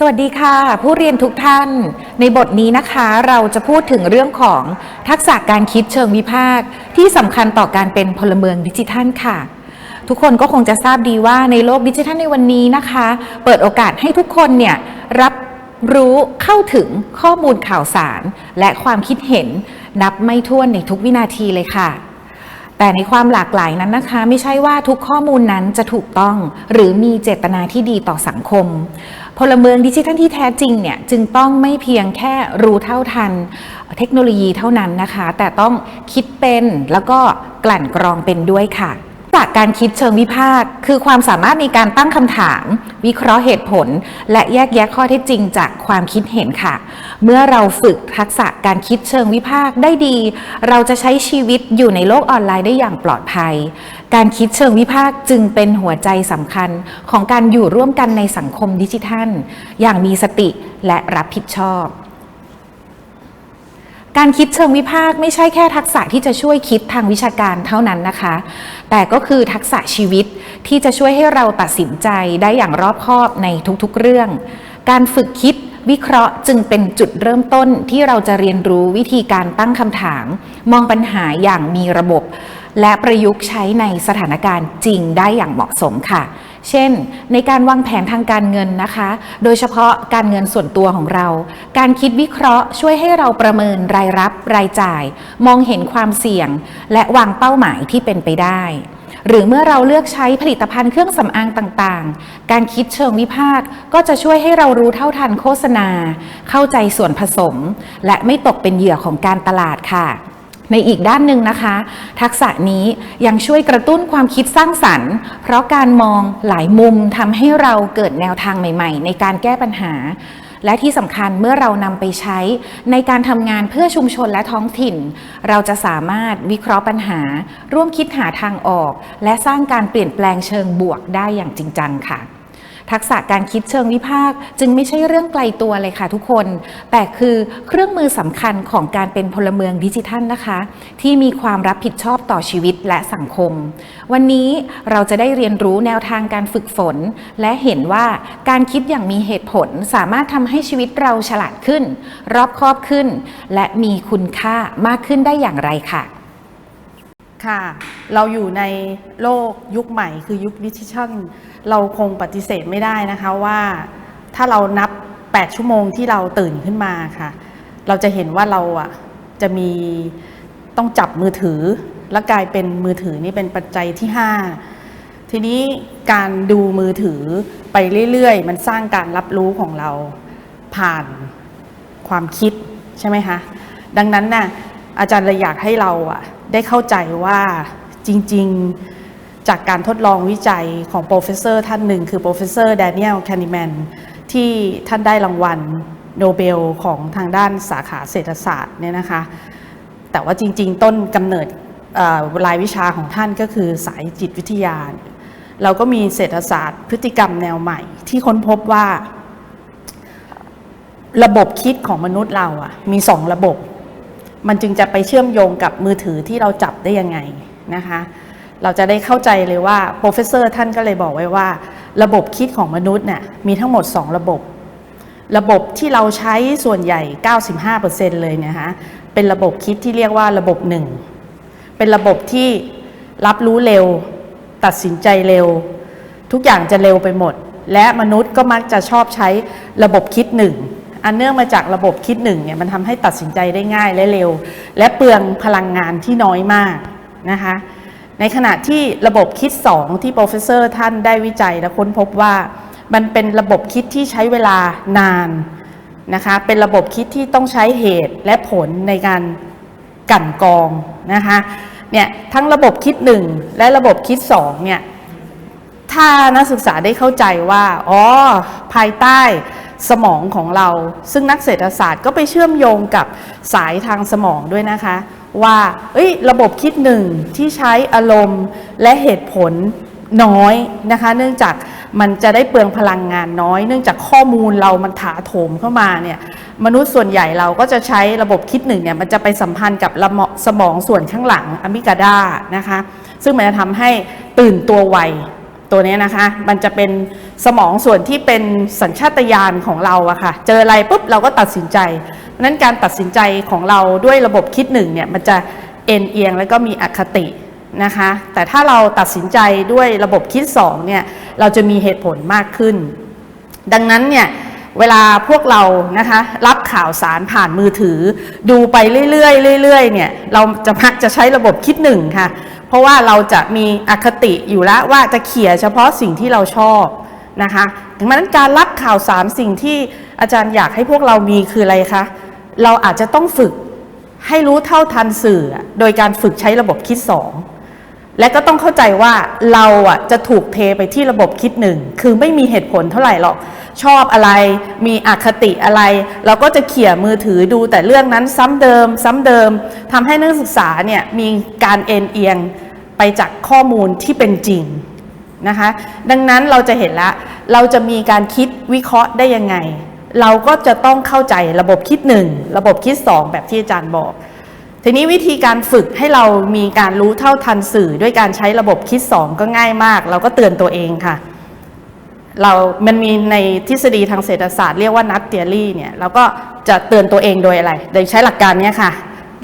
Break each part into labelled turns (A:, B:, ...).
A: สวัสดีค่ะ ผู้เรียนทุกท่าน ในบทนี้นะคะเราจะพูดถึงเรื่องของทักษะการคิดเชิงวิพากษ์ที่สำคัญต่อการเป็นพลเมืองดิจิทัลค่ะ ทุกคนก็คงจะทราบดีว่าในโลกดิจิทัลในวันนี้นะคะ เปิดโอกาสให้ทุกคนเนี่ยรับรู้เข้าถึงข้อมูลข่าวสาร และความคิดเห็นนับไม่ถ้วนในทุกวินาทีเลยค่ะ แต่ในความหลากหลายนั้นนะคะ ไม่ใช่ว่าทุกข้อมูลนั้นจะถูกต้องหรือมีเจตนาที่ดีต่อสังคม พลเมืองดิจิทัลที่แท้จริงเนี่ยจึงต้องไม่เพียงแค่รู้เท่าทันเทคโนโลยีเท่านั้นนะคะ แต่ต้องคิดเป็นแล้วก็กลั่นกรองเป็นด้วยค่ะ จากการคิดเชิงวิพากษ์คือความสามารถในการตั้งคำถาม วิเคราะห์เหตุผล และแยกแยะข้อเท็จจริงจากความคิดเห็นค่ะ เมื่อเราฝึกทักษะการคิดเชิงวิพากษ์ได้ดี เราจะใช้ชีวิตอยู่ในโลกออนไลน์ได้อย่างปลอดภัย การคิดเชิงวิพากษ์จึงเป็นหัวใจสำคัญของการอยู่ร่วมกันในสังคมดิจิทัล อย่างมีสติและรับผิดชอบ การคิดเชิงวิพากษ์ไม่ใช่แค่ทักษะที่จะช่วยคิดทางวิชาการเท่านั้นนะคะ แต่ก็คือทักษะชีวิตที่จะช่วยให้เราตัดสินใจได้อย่างรอบคอบในทุกๆเรื่อง การฝึกคิดวิเคราะห์จึงเป็นจุดเริ่มต้นที่เราจะเรียนรู้วิธีการตั้งคำถาม มองปัญหาอย่างมีระบบ และประยุกต์ใช้ในสถานการณ์จริงได้อย่างเหมาะสมค่ะ เช่น ในการวางแผนทางการเงินนะคะ โดยเฉพาะการเงินส่วนตัวของเรา การคิดวิเคราะห์ช่วยให้เราประเมินรายรับรายจ่าย มองเห็นความเสี่ยง และวางเป้าหมายที่เป็นไปได้ หรือเมื่อเราเลือกใช้ผลิตภัณฑ์เครื่องสำอางต่างๆ การคิดเชิงวิพากษ์ก็จะช่วยให้เรารู้เท่าทันโฆษณา เข้าใจส่วนผสม และไม่ตกเป็นเหยื่อของการตลาดค่ะ ในอีกด้านหนึ่งนะคะ ทักษะนี้ยังช่วยกระตุ้นความคิดสร้างสรรค์ เพราะการมองหลายมุมทำให้เราเกิดแนวทางใหม่ๆ ในการแก้ปัญหา และที่สำคัญเมื่อเรานำไปใช้ ในการทำงานเพื่อชุมชนและท้องถิ่น เราจะสามารถวิเคราะห์ปัญหา ร่วมคิดหาทางออก และสร้างการเปลี่ยนแปลงเชิงบวกได้อย่างจริงจังค่ะ ทักษะการคิดเชิงวิพากษ์จึงไม่ใช่เรื่องไกลตัวเลยค่ะทุกคน แต่คือเครื่องมือสำคัญของการเป็นพลเมืองดิจิทัลนะคะ ที่มีความรับผิดชอบต่อชีวิตและสังคม วันนี้เราจะได้เรียนรู้แนวทางการฝึกฝน และเห็นว่าการคิดอย่างมีเหตุผลสามารถทำให้ชีวิตเราฉลาดขึ้น รอบคอบขึ้น และมีคุณค่ามากขึ้นได้อย่างไรค่ะ
B: ค่ะ เราอยู่ในโลกยุคใหม่คือยุคดิจิทัล เราคงปฏิเสธไม่ได้นะคะว่าถ้าเรานับ 8 ชั่วโมงที่เราตื่นขึ้นมาค่ะ เราจะเห็นว่าเราอะจะมีต้องจับมือถือ และกลายเป็นมือถือนี่เป็นปัจจัยที่ 5 ทีนี้การดูมือถือไปเรื่อยๆ มันสร้างการรับรู้ของเราผ่านความคิดใช่ไหมคะ ดังนั้นน่ะอาจารย์เลยอยากให้เราอะได้เข้าใจว่าจริง ๆ จากการทดลองวิจัยของโปรเฟสเซอร์ท่านหนึ่ง คือโปรเฟสเซอร์แดเนียลแคนิแมนที่ท่านได้รางวัลโนเบลของทางด้านสาขาเศรษฐศาสตร์เนี่ยนะคะ แต่ว่าจริง ๆ ต้นกำเนิดรายวิชาของท่านก็คือสายจิตวิทยา เราก็มีเศรษฐศาสตร์พฤติกรรมแนวใหม่ ที่ค้นพบว่า ระบบคิดของมนุษย์เราอะมีสองระบบ มันจึงจะไปเชื่อมโยงกับมือถือที่เราจับได้ยังไงนะคะ เราจะได้เข้าใจเลยว่าโปรเฟสเซอร์ท่านก็เลยบอกไว้ว่า ระบบคิดของมนุษย์เนี่ยมีทั้งหมด 2 ระบบ ระบบที่เราใช้ส่วนใหญ่ 95%เลยเนะคะเป็นระบบคิดที่เรียกว่าระบบหนึ่งเป็นระบบที่รับรู้เร็ว ตัดสินใจเร็ว ทุกอย่างจะเร็วไปหมด และมนุษย์ก็มักจะชอบใช้ระบบคิดหนึ่งอันเนื่องมาจากระบบคิดหนึ่งเนี่ยมันทำให้ตัดสินใจได้ง่ายและเร็ว และเปลืองพลังงานที่น้อยมากนะคะ ในขณะที่ระบบคิด 2 ที่โปรเฟสเซอร์ท่านได้วิจัยและค้นพบว่า มันเป็นระบบคิดที่ใช้เวลานานนะคะเป็นระบบคิดที่ต้องใช้เหตุและผลในการกลั่นกรองนะคะเนี่ยทั้งระบบคิด 1 และระบบคิด2เนี่ยถ้านักศึกษาได้เข้าใจว่าอ๋อภายใต้สมองของเรา ซึ่งนักเศรษฐศาสตร์ก็ไปเชื่อมโยงกับสายทางสมองด้วยนะคะ ว่าเอ้ยระบบคิดหนึ่งที่ใช้อารมณ์และเหตุผลน้อยนะคะ เนื่องจากมันจะได้เปลืองพลังงานน้อย เนื่องจากข้อมูลเรามันถาโถมเข้ามาเนี่ยมนุษย์ส่วนใหญ่เราก็จะใช้ระบบคิดหนึ่งเนี่ยมันจะไปสัมพันธ์กับระสมองส่วนข้างหลังอะมิกาดานะคะ ซึ่งมันจะทำให้ตื่นตัวไวตัวเนี้ยนะคะ มันจะเป็น สมองส่วนที่เป็นสัญชาตญาณของเราอะค่ะ เจออะไรปุ๊บเราก็ตัดสินใจนั้นการตัดสินใจของเราด้วยระบบคิดหนึ่งเนี่ยมันจะเอ็นเอียงแล้วก็มีอคตินะคะ แต่ถ้าเราตัดสินใจด้วยระบบคิดสองเนี่ยเราจะมีเหตุผลมากขึ้น ดังนั้นเนี่ยเวลาพวกเรานะคะรับข่าวสารผ่านมือถือ ดูไปเรื่อยๆเรื่อยๆเนี่ยเราจะมักจะใช้ระบบคิดหนึ่งค่ะ เพราะว่าเราจะมีอคติอยู่แล้วว่าจะเขี่ยเฉพาะสิ่งที่เราชอบ นะคะดังนั้นการรับข่าวสารสิ่งที่อาจารย์อยากให้พวกเรามีคืออะไรคะ เราอาจจะต้องฝึกให้รู้เท่าทันสื่อ โดยการฝึกใช้ระบบคิดสองและก็ต้องเข้าใจว่าเราอะจะถูกเทไปที่ระบบคิดหนึ่งคือไม่มีเหตุผลเท่าไหร่หรอกชอบอะไร มีอคติอะไร เราก็จะเขี่ยมือถือดูแต่เรื่องนั้นซ้ำเดิม ซ้ำเดิมทำให้นักศึกษาเนี่ยมีการเอ็นเอียงไปจากข้อมูลที่เป็นจริง นะคะ ดังนั้นเราจะเห็นละเราจะมีการคิดวิเคราะห์ได้ยังไง เราก็จะต้องเข้าใจระบบคิดหนึ่งระบบคิดสองแบบที่อาจารย์บอก ทีนี้วิธีการฝึกให้เรามีการรู้เท่าทันสื่อ ด้วยการใช้ระบบคิด 2 ก็ง่ายมาก เราก็เตือนตัวเองค่ะเรา มันมีในทฤษฎีทางเศรษฐศาสตร์เรียกว่านัดเตียรี่เนี่ย เราก็จะเตือนตัวเองโดยอะไร โดยใช้หลักการเนี้ยค่ะ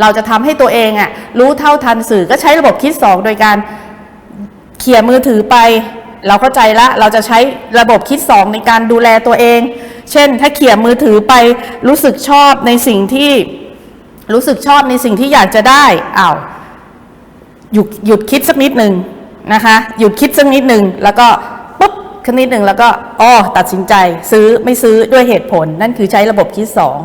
B: เราจะทำให้ตัวเองอะรู้เท่าทันสื่อก็ใช้ระบบคิด 2 โดยการ เขี่ยมือถือไป เราเข้าใจละ เราจะใช้ระบบคิด2ในการดูแลตัวเอง เช่น ถ้าเขี่ยมือถือไปรู้สึกชอบในสิ่งที่รู้สึกชอบในสิ่งที่อยากจะได้อ้าวหยุดหยุดคิดสักนิดหนึ่งนะคะ หยุดคิดสักนิดหนึ่งแล้วก็ปุ๊บสักนิดหนึ่งแล้วก็อ๋อตัดสินใจซื้อไม่ซื้อด้วยเหตุผล นั่นคือใช้ระบบคิดสอง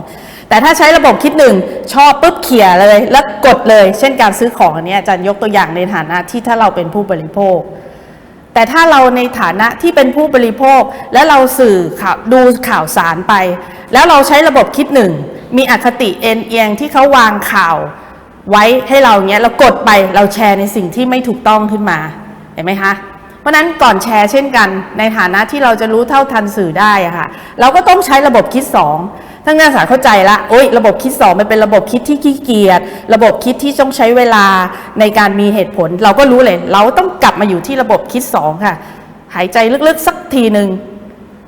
B: แต่ถ้าใช้ระบบคิดหนึ่งชอบปุ๊บเขี่ยเลย แล้วกดเลย เช่นการซื้อของอันนี้อาจารย์ยกตัวอย่างในฐานะที่ถ้าเราเป็นผู้บริโภค แต่ถ้าเราในฐานะที่เป็นผู้บริโภค และเราสื่อข่าวดูข่าวสารไป แล้วเราใช้ระบบคิดหนึ่งมีอคติเอ็นเอียงที่เขาวางข่าวไว้ให้เราเนี้ยเรากดไปเราแชร์ในสิ่งที่ไม่ถูกต้องขึ้นมาเห็นไหมคะเพราะนั้นก่อนแชร์เช่นกัน ในฐานะที่เราจะรู้เท่าทันสื่อได้อะค่ะ เราก็ต้องใช้ระบบคิดสอง ทั้งนักศึกษาเข้าใจละโอ๊ยระบบคิดสองมันเป็นระบบคิดที่ขี้เกียจระบบคิดที่ต้องใช้เวลาในการมีเหตุผล เราก็รู้เลย เราต้องกลับมาอยู่ที่ระบบคิดสองค่ะ หายใจลึกๆสักทีหนึ่ง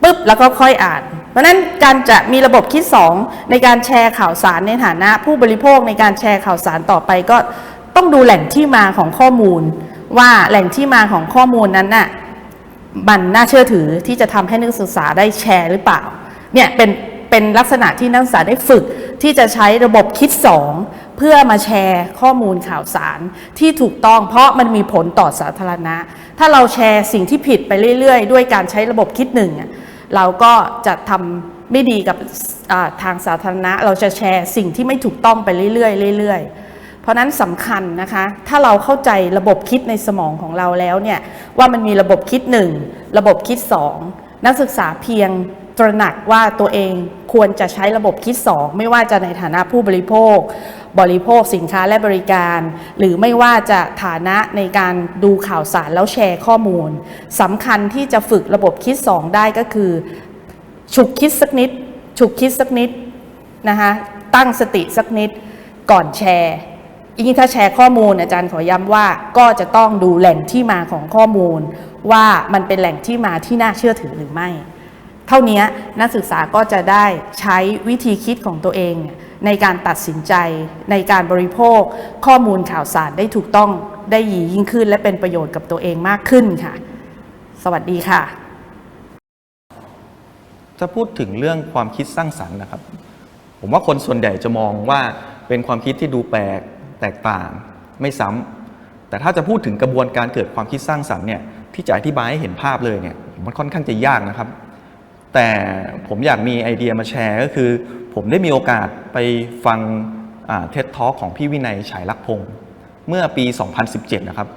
B: ปุ๊บแล้วก็ค่อยอ่านเพราะนั้นการจะมีระบบคิด2ในการแชร์ข่าวสารในฐานะผู้บริโภคในการแชร์ข่าวสารต่อไปก็ต้องดูแหล่งที่มาของข้อมูล ว่าแหล่งที่มาของข้อมูลนั้นน่ะมันน่าเชื่อถือที่จะทำให้นักศึกษาได้แชร์หรือเปล่าเนี่ยเป็น เป็นลักษณะที่นักศึกษาได้ฝึกที่จะใช้ระบบคิด 2 เพื่อมาแชร์ข้อมูลข่าวสารที่ถูกต้อง เพราะมันมีผลต่อสาธารณะ ถ้าเราแชร์สิ่งที่ผิดไปเรื่อยๆ ด้วยการใช้ระบบคิดหนึ่งเราก็จะทำไม่ดีกับทางสาธารณะ เราจะแชร์สิ่งที่ไม่ถูกต้องไปเรื่อยๆเรื่อยๆเพราะนั้นสำคัญนะคะ ถ้าเราเข้าใจระบบคิดในสมองของเราแล้วเนี่ยว่ามันมีระบบคิดหนึ่งระบบคิดสองนักศึกษาเพียง ตระหนักว่าตัวเองควรจะใช้ระบบคิดสองไม่ว่าจะในฐานะผู้บริโภค บริโภคสินค้าและบริการ หรือไม่ว่าจะฐานะในการดูข่าวสารแล้วแชร์ข้อมูลสำคัญที่จะฝึกระบบคิดสองได้ก็คือ ฉุกคิดสักนิด ฉุกคิดสักนิดนะคะตั้งสติสักนิดก่อนแชร์ยิ่งถ้าแชร์ข้อมูลอาจารย์ขอย้ำว่าก็จะต้องดูแหล่งที่มาของข้อมูล ว่ามันเป็นแหล่งที่มาที่น่าเชื่อถือหรือไม่ เท่านี้นักศึกษาก็จะได้ใช้วิธีคิดของตัวเอง ในการตัดสินใจในการบริโภค ข้อมูลข่าวสารได้ถูกต้องได้ยียิ่งขึ้น และเป็นประโยชน์กับตัวเองมากขึ้นค่ะ สวัสดีค่ะ
C: ถ้าพูดถึงเรื่องความคิดสร้างสรรค์นะครับ ผมว่าคนส่วนใหญ่จะมองว่าเป็นความคิดที่ดูแปลกแตกต่างไม่ซ้ำแต่ถ้าจะพูดถึงกระบวนการเกิดความคิดสร้างสรรค์เนี่ยที่จะอธิบายให้เห็นภาพเลยเนี่ยมันค่อนข้างจะยากนะครับ แต่ผมอยากมีไอเดียมาแชร์ก็คือ ผมได้มีโอกาสไปฟังเท็ดทอของพี่วินัยฉายลักษพงศ์เมื่อปี 2017 นะครับ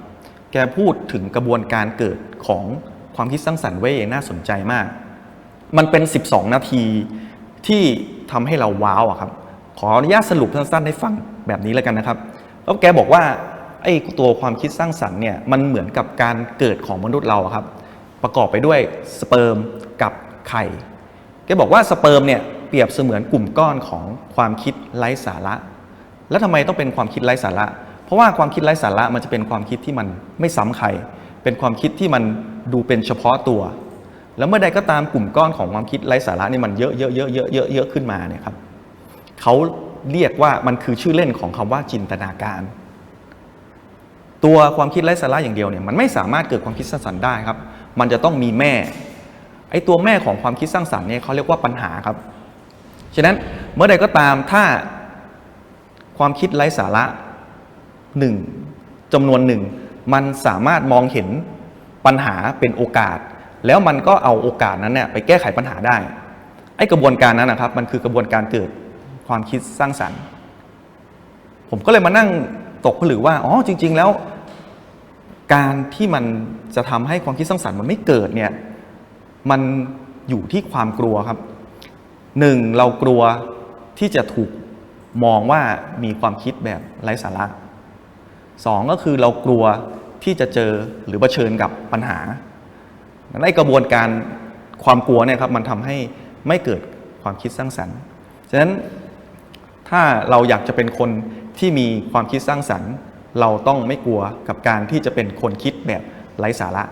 C: แกพูดถึงกระบวนการเกิดของความคิดสร้างสรรค์ไว้อย่างน่าสนใจมาก มันเป็น 12 นาทีที่ทำให้เราว้าวอะครับ ขออนุญาตสรุปสั้นๆให้ฟังแบบนี้แล้วกันนะครับ แล้วแกบอกว่าไอ้ตัวความคิดสร้างสรรค์เนี่ยมันเหมือนกับการเกิดของมนุษย์เราครับ ประกอบไปด้วยสเปิร์มกับ ไข่แกบอกว่าสเปิร์มเนี่ยเปรียบเสมือนกลุ่มก้อนของความคิดไร้สาระ แล้วทำไมต้องเป็นความคิดไร้สาระ เพราะว่าความคิดไร้สาระมันจะเป็นความคิดที่มันไม่ซ้ำใคร เป็นความคิดที่มันดูเป็นเฉพาะตัว แล้วเมื่อใดก็ตามกลุ่มก้อนของความคิดไร้สาระนี่มันเยอะเยอะเยอะเยอะเยอะเยอะขึ้นมาเนี่ยครับเขาเรียกว่ามันคือชื่อเล่นของคำว่าจินตนาการ ตัวความคิดไร้สาระอย่างเดียวเนี่ยมันไม่สามารถเกิดความคิดสร้างสรรค์ได้ครับ มันจะต้องมีแม่ ไอ้ตัวแม่ของความคิดสร้างสรรค์เนี่ยเขาเรียกว่าปัญหาครับ ฉะนั้นเมื่อใดก็ตามถ้าความคิดไร้สาระหนึ่งจำนวนหนึ่งมันสามารถมองเห็นปัญหาเป็นโอกาส แล้วมันก็เอาโอกาสนั้นเนี่ยไปแก้ไขปัญหาได้ไอ้กระบวนการนั้นนะครับ มันคือกระบวนการเกิดความคิดสร้างสรรค์ ผมก็เลยมานั่งตกผลึกว่าอ๋อจริง ๆ แล้ว การที่มันจะทำให้ความคิดสร้างสรรค์มันไม่เกิดเนี่ย มันอยู่ที่ความกลัวครับหนึ่งเรากลัวที่จะถูกมองว่ามีความคิดแบบไร้สาระสองก็คือเรากลัวที่จะเจอหรือเผชิญกับปัญหาในกระบวนการความกลัวเนี่ยครับมันทำให้ไม่เกิดความคิดสร้างสรรค์ ฉะนั้นถ้าเราอยากจะเป็นคนที่มีความคิดสร้างสรรค์ เราต้องไม่กลัวกับการที่จะเป็นคนคิดแบบไร้สาระ